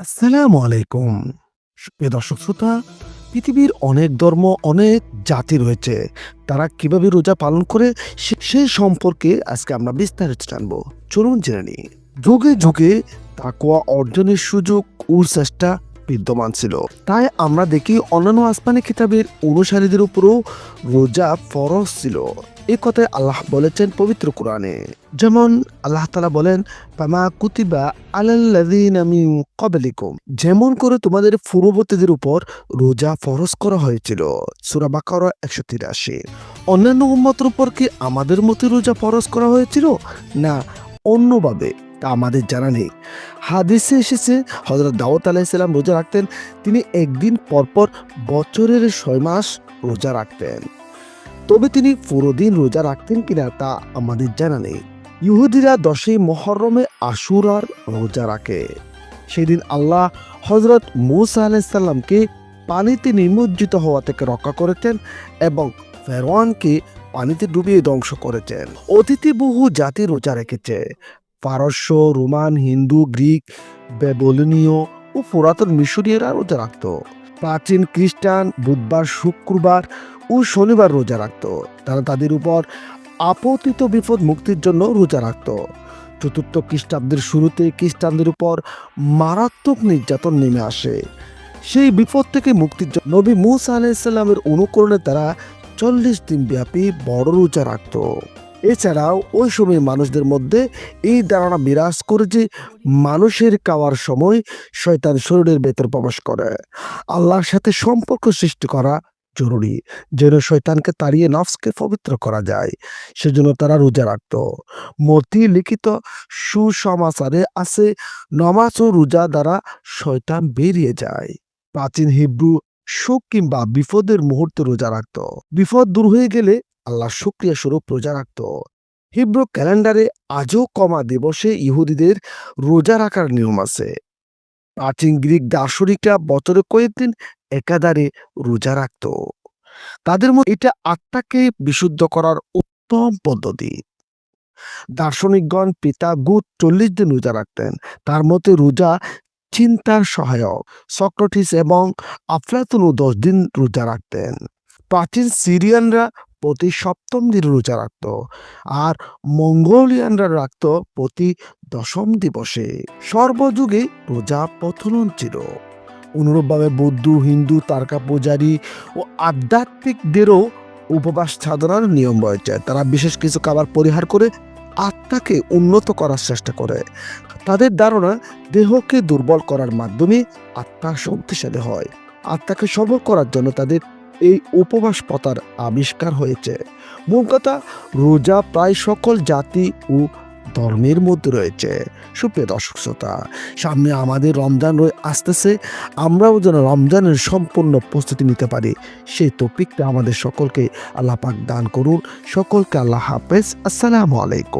আসসালামু আলাইকুম। প্রিয় দর্শক শ্রোতা, পৃথিবীর অনেক ধর্ম, অনেক জাতি রয়েছে। তারা কীভাবে রোজা পালন করে সে সম্পর্কে আজকে আমরা বিস্তারিত জানব। চলুন জেনে নিই। যুগে যুগে তাকুয়া অর্জনের সুযোগ ও চেষ্টা বিদ্যমান ছিল। তাই আমরা দেখি অন্যান্য আসমানি খিতাবের অনুসারীদের উপরও রোজা ফরজ ছিল। এ কথায় আল্লাহ বলেছেন পবিত্র কোরআনে। যেমন আল্লাহ তালা বলেন পামা কুতিবা আলাল্লাযীনা মিন ক্বাবলিকুম। যেমন করে তোমাদের পূর্ববর্তীদের উপর রোজা ফরজ করা হয়েছিল। সূরা বাকারা 183 অন্যান্য উম্মতের উপর কি আমাদের মতো রোজা ফরজ করা হয়েছিল? না, অন্যভাবে। তা আমাদের জানা নেই। হাদিসে এসেছে, হযরত দাউদ আলাইহিসসালাম রোজা রাখতেন, তিনি একদিন পরপর বছরের ছয় মাস রোজা রাখতেন। তবে তিনি পুরো দিন রোজা রাখতেন কিনা তা আমাদের জানা নেই। ইহুদিরা দশই মহরমে আশুরার রোজা রাখে। সেদিন আল্লাহ হজরত মুসা আলাইসাল্লামকে পানিতে নিমজ্জিত হওয়া থেকে রক্ষা করেছেন এবং ফেরওয়ানকে পানিতে ডুবিয়ে ধ্বংস করেছেন। অতিথি বহু জাতি রোজা রেখেছে। পারস্য, রোমান, হিন্দু, গ্রিক, বেবলনীয় ও পুরাতন মিশরীয়রা রোজা রাখত। প্রাচীন খ্রিস্টান বুধবার শুক্রবার ও শনিবার রোজা রাখত। তারা তাদের উপর আপতিত বিপদ মুক্তির জন্য রোজা রাখত। চতুর্থ খ্রিস্টাব্দের শুরুতে খ্রিস্টানদের উপর মারাত্মক নির্যাতন নেমে আসে। সেই বিপদ থেকে মুক্তির জন্য নবী মুসা আলাইসাল্লামের অনুকরণে তারা চল্লিশ দিন ব্যাপী বড় রোজা রাখত। এছাড়াও ওই সময় মানুষদের মধ্যে এই ধারণা বিরাজ করে যে মানুষের খাওয়ার সময় শয়তান শরীরের ভেতর প্রবেশ করে। আল্লাহর সাথে সম্পর্ক সৃষ্টি করা জরুরি, যেন শয়তানকে তাড়িয়ে নফসকে পবিত্র করা যায়, সেজন্য তারা রোজা রাখত। মতি লিখিত সুসমাচারে আছে, নমাজ ও রোজা দ্বারা শয়তান বেরিয়ে যায়। প্রাচীন হিব্রু সুখ কিংবা বিপদের মুহূর্তে রোজা রাখত। বিপদ দূর হয়ে গেলে আল্লাহ শুক্রিয়া স্বরূপ রোজা রাখত। হিব্রু ক্যালেন্ডারে আজও কমা দিবসে ইহুদিদের রোজা রাখার নিয়ম আছে। প্রাচীন গ্রিক দার্শনিকরা বছরে কয়েকদিন একাধারে রোজা রাখত। তাদের মধ্যে এটা আত্মাকে বিশুদ্ধ করার উত্তম পদ্ধতি। দার্শনিকগণ পিতা গুড চল্লিশ দিন রোজা রাখতেন। তার মতে রোজা চিন্তার সহায়ক। সক্রেটিস এবং আফলাতুনও দশ দিন রোজা রাখতেন। প্রাচীন সিরিয়ানরা প্রতি সপ্তম দিন রোজা রাখত আর মঙ্গোলিয়ানরা রাখত প্রতি দশম দিবসে। সর্বযুগে রোজা প্রচলন ছিল। অনুরূপভাবে বৌদ্ধ, হিন্দু, তারকা পূজারী ও আধ্যাত্মিকদেরও উপবাস সাধনার নিয়ম রয়েছে। তারা বিশেষ কিছু খাবার পরিহার করে আত্মাকে উন্নত করার চেষ্টা করে। তাদের ধারণা, দেহকে দুর্বল করার মাধ্যমে আত্মা শক্তিশালী হয়। আত্মাকে সবল করার জন্য তাদের এই উপবাস পথার আবিষ্কার হয়েছে। মূল কথা, রোজা প্রায় সকল জাতি ও ধর্মের মধ্যে রয়েছে। সুপ্রিয় দর্শক শ্রোতা, সামনে আমাদের রমজান রয়ে আসতেছে। আমরাও যেন রমজানের সম্পূর্ণ প্রস্তুতি নিতে পারি। সেই টপিকটা আমাদের সকলকে আল্লাহ পাক দান করুন। সকলকে আল্লাহ হাফেজ। আসসালামু আলাইকুম।